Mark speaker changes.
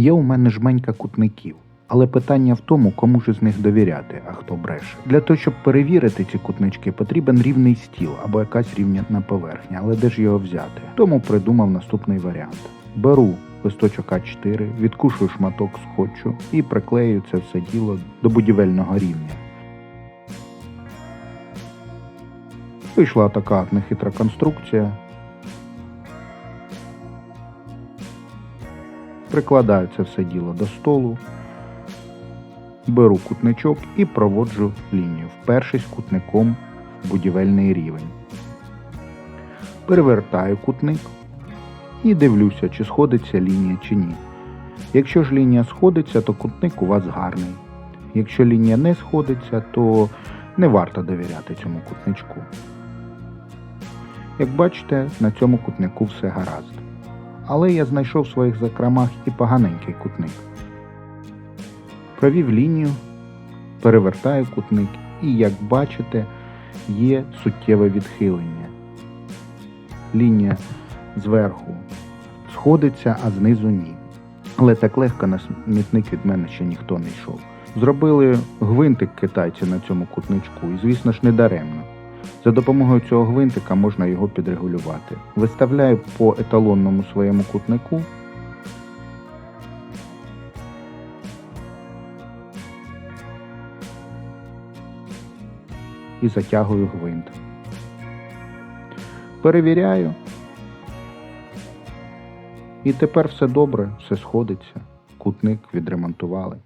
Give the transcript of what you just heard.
Speaker 1: Є у мене жменька кутників, але питання в тому, кому ж із них довіряти, а хто бреше. Для того, щоб перевірити ці кутнички, потрібен рівний стіл або якась рівняна поверхня, але де ж його взяти? Тому придумав наступний варіант: беру листочок А4, відкушую шматок скотчу і приклею це все діло до будівельного рівня. Вийшла така нехитра конструкція. Прикладаю це все діло до столу, беру кутничок і проводжу лінію, впершись кутником в будівельний рівень. Перевертаю кутник і дивлюся, чи сходиться лінія чи ні. Якщо ж лінія сходиться, то кутник у вас гарний. Якщо лінія не сходиться, то не варто довіряти цьому кутничку. Як бачите, на цьому кутнику все гаразд. Але я знайшов в своїх закромах і поганенький кутник. Провів лінію, перевертаю кутник і, як бачите, є суттєве відхилення. Лінія зверху сходиться, а знизу ні. Але так легко на смітник від мене ще ніхто не йшов. Зробили гвинтик китайці на цьому кутничку, і, звісно ж, не даремно. За допомогою цього гвинтика можна його підрегулювати. Виставляю по еталонному своєму кутнику. І затягую гвинт. Перевіряю. І тепер все добре, все сходиться. Кутник відремонтували.